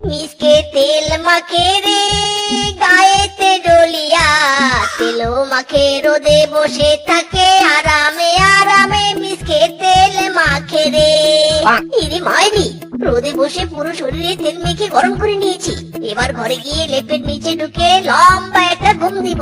মিসকে তেল মাখে রে, গায়েতে ডলিয়া। তেল মাখে, রোদে বসে থাকে, আরামে আরামে মিসকে তেল মাখে রে। ইরে মাইরি, রোদে বসে পুরো শরীরে তেল মেখে গরম করে নিয়েছি। এবার ঘরে গিয়ে লেপের নিচে ঢুকে লম্বা একটা ঘুম দিব।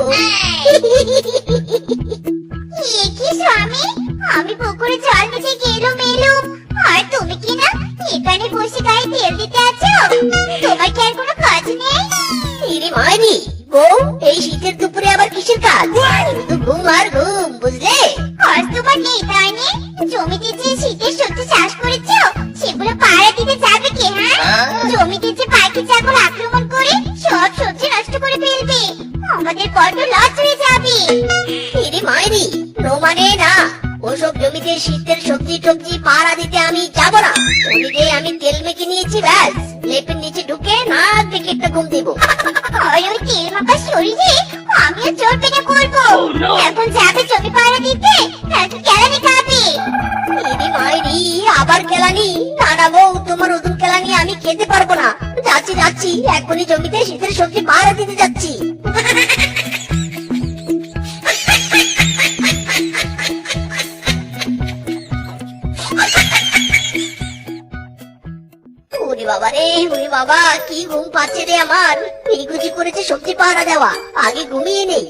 ইরে মাইরি নো না। ওসব জমিতে শীতের সবজি টবজি পাড়া দিতে আমি যাব না। ওদিকে আমি তেল মেখে নিয়েছি, ব্যাস। লেপের নিচে ঢুকে নাক থেকে একটা ঘুম দিব। ওই তেল মাখা শরীরে আমিও জোর পেটে করব। এখন যাবে জমি পাড়া দিতে নাকি কেলানি খাবে। ইরে মাইরি, আবার কেলানি? না না বউ, তোমার ওজন কেলানি আমি খেতে পারব না। যাচ্ছি যাচ্ছি, এখনই জমিতে শীতের সবজি পাড়া দিতে যাচ্ছি। বাবা রে ওরে বাবা, কি ঘুম পাচ্ছে রে আমার? গুজি করেছে সবজি পাহারা দেওয়া, আগে ঘুমিয়ে নেই।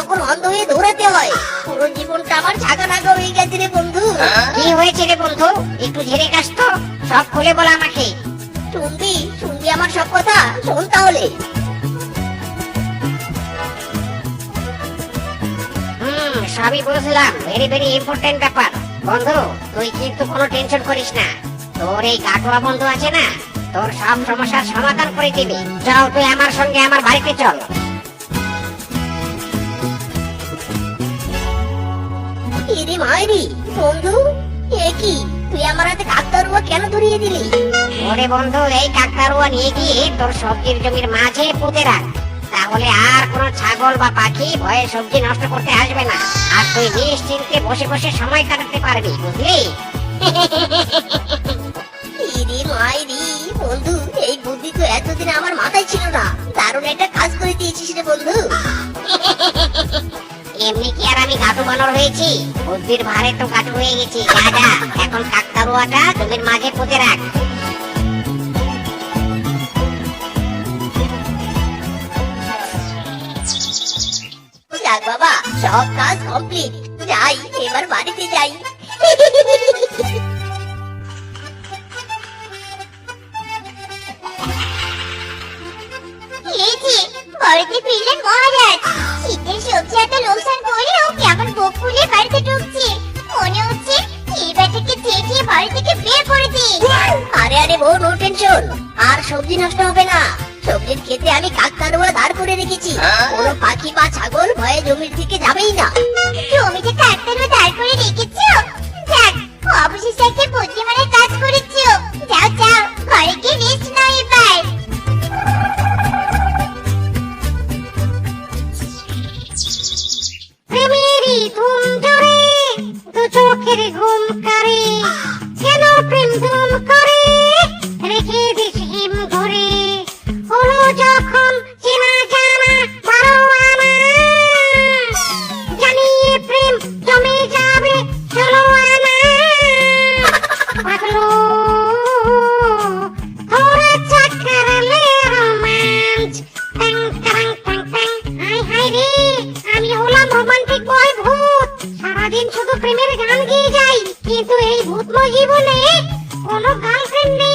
তখন অন্ধ হয়ে দৌড়াতে হয়। পুরো জীবনটা আমার ছাগা নাগা হয়ে গেছে রে বন্ধু। কি হয়েছে রে বন্ধু? একটু ঝেড়ে কাস তো। সব খুলে বল আমাকে। শুনবি শুনবি আমার সব কথা। শোন তাহলে। সবই বুঝলাম। ভেরি ভেরি ইম্পর্টেন্ট ব্যাপার। বন্ধু তুই কিন্তু কোনো টেনশন করিস না। তোর এই কাটোয়া বন্ধু আছে না? তোর সব সমস্যার সমাধান করে দিবি। চল তুই আমার সঙ্গে আমার বাড়িতে চল। ইরে মাইরি বন্ধু এ কি? তুই আমার হাতে কাকতারুয়া কেন ধরিয়ে দিলি? ওরে বন্ধু এই কাকতারুয়া নিয়ে গিয়ে তোর সবজির জমির মাঝে পুঁতে রাখ। তাহলে আর কোনো ছাগল বা পাখি ভয়ে সবজি নষ্ট করতে আসবে না। আর তুই নিশ্চিন্তে বসে বসে সময় কাটাতে পারবি বুঝলি? ইরে মাইরি বন্ধু এই বুদ্ধি তো এতদিন আমার মাথায় ছিল না। দারুণ একটা কাজ করে দিয়েছিস রে বন্ধু। এমনি কি আর আমি গাটু বানর হয়েছি? বুদ্ধির ভারে তো গাটু হয়ে গেছি। যা যা এখন কাকতারুয়াটা জমির মাঝে পুঁতে রাখ। বাবা সব কাজ কমপ্লিট যাই এবার বাড়িতে যাই। এই যে বাড়িতে ফিরলেন মহারাজ? শীতের সবজি এত লোকসান করেও কেমন বুক ফুলে বাড়িতে ঢুকছে। মনে হচ্ছে এই ব্যাটাকে চেটিয়ে বাড়ি থেকে বের করে দিই। আরে আরে বউ নো টেনশন আর সবজি নষ্ট হবে না। সবজির খেতে আমি কাকতারুয়া দাঁড় করে রেখেছি। কোনো পাখি বা ছাগল ভয়ে জমির দিকে যাবেই না। জমিতে কাকতারও দাঁড় করে রেখেছো? যাক অবশেষে একটা চোখের ঘুম কারে কেন প্রেম ধুম কিন্তু এই ভূতময় জীবনে কোনো গার্লফ্রেন্ড নেই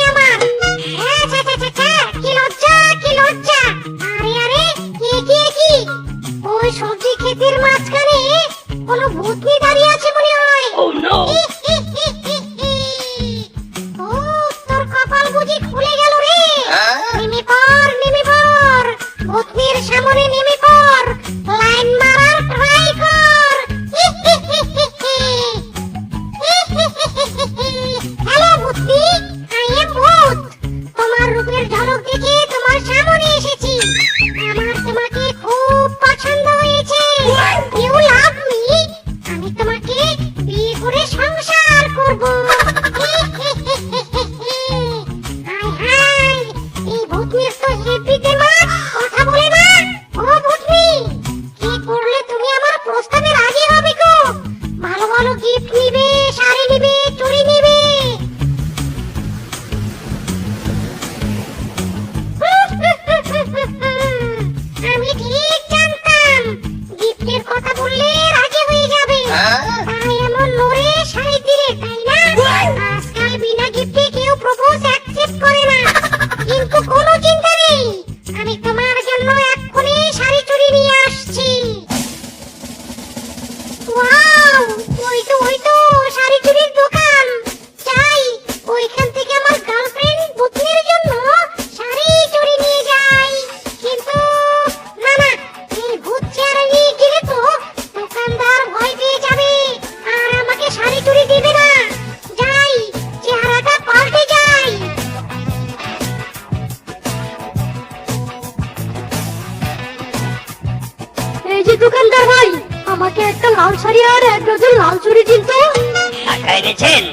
করে সংসার করব এক ডজন লাল চুড়ি দিন তো টাকা এনেছেন?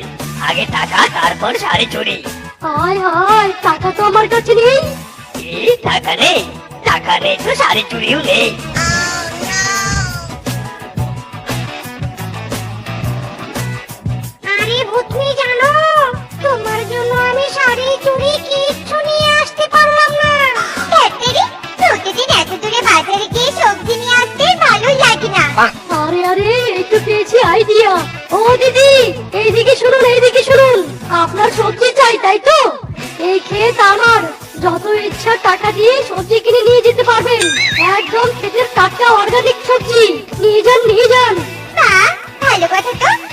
আগে টাকা তারপর শাড়ি চুরি। হায় হায় টাকা তো আমার কাছে নেই। এই টাকা নেই টাকা নেই তো শাড়ি চুরিও নেই। আরে ভূতনি জানো তোমার জন্য আমি শাড়ি চুড়ি কিচ্ছু নিয়ে আসতে পারলাম না। প্রতিদিন এত দূরে বাজারে গিয়ে সবজি নিয়ে আসতে ভালোই লাগে না। আরে আরে তো পেয়েছি আইডিয়া ও দিদি, এইদিকে শুনুন এইদিকে শুনুন। আপনার সবজি চাই, তাই তো? এই ক্ষেত আমার। যত ইচ্ছা টাকা দিয়ে সবজি কিনে নিয়ে যেতে পারবেন। একদম ক্ষেতের টাটকা অর্গানিক সবজি। নিয়ে যান নিয়ে যান। ভালো কথা তো।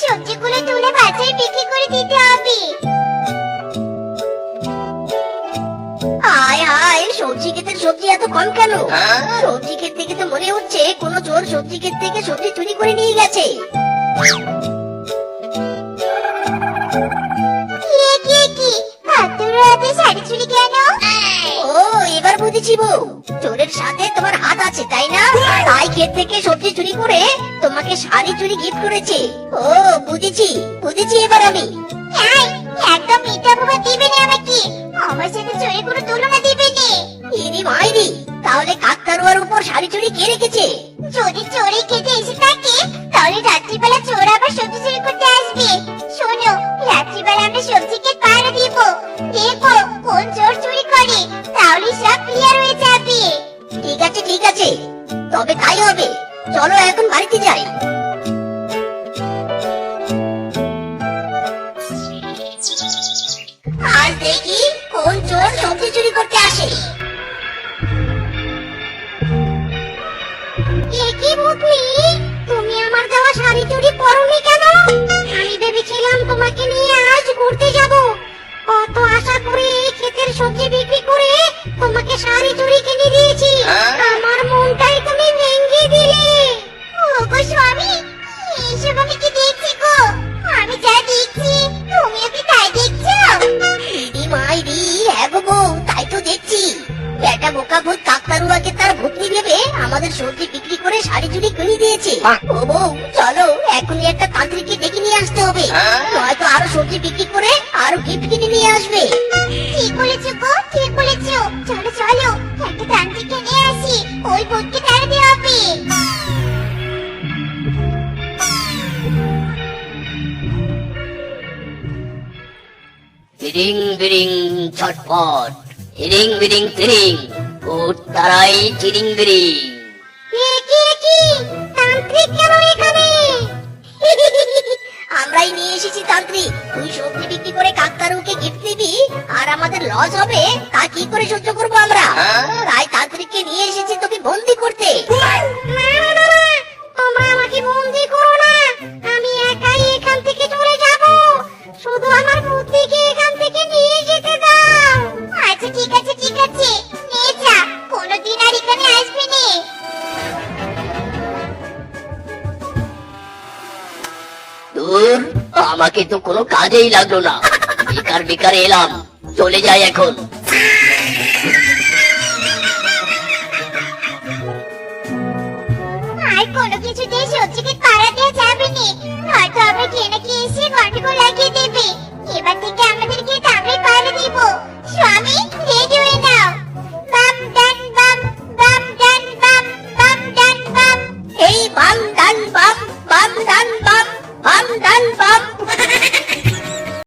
সবজিগুলো তুলে বাজারে বিক্রি করে দিতে হবে। সবজি ক্ষেতের হ্যাঁ? থেকে তো মনে হচ্ছে কোনো চোর সবজি ক্ষেত থেকে সবজি চুরি করে নিয়ে গেছে। বুঝেছি বউ চোরের সাথে তোমার হাত আছে তাই না? তাই ক্ষেত থেকে সবজি চুরি করে তোমাকে শাড়ি চুরি গিফট করেছে। ও বুঝেছি বুঝেছি এবার আমি। একদম মিথ্যা অপবাদ দিবে না আমাকে। আমার সাথে চোরের কোনো তুলনা দিবে না। ইনি মাইরি তাহলে কাকতারুয়ার উপর শাড়ি চুরি কে রেখেছে? যদি চোরে খেতে এসে থাকে তাহলে রাত্রিবেলা চোর আবার সবজি চুরি করতে আসবে। শোনো রাত্রিবেলা আমরা সবজিকে পাহারা যাই বিরিং বিরিং ছটফট হিরিং বিরিং তিরিং ভূত তারাই চিরিং বিরিং কি কি তান্ত্রিক কেন এখানে? আমরাই নিয়ে এসেছি তান্ত্রিক। তুই সবজি বিক্রি করে কাকতারুকে গিফট দিবি আর আমাদের লস হবে তা কি করে সহ্য করব আমরা? তাই তান্ত্রিককে নিয়ে এসেছি তোকে বন্দি করতে। তোমরা আমাকে বন্দি করো। আমাকে তো কোনো কাজেই লাগল না। বেকার বেকার এলাম। চলে যাই এখন।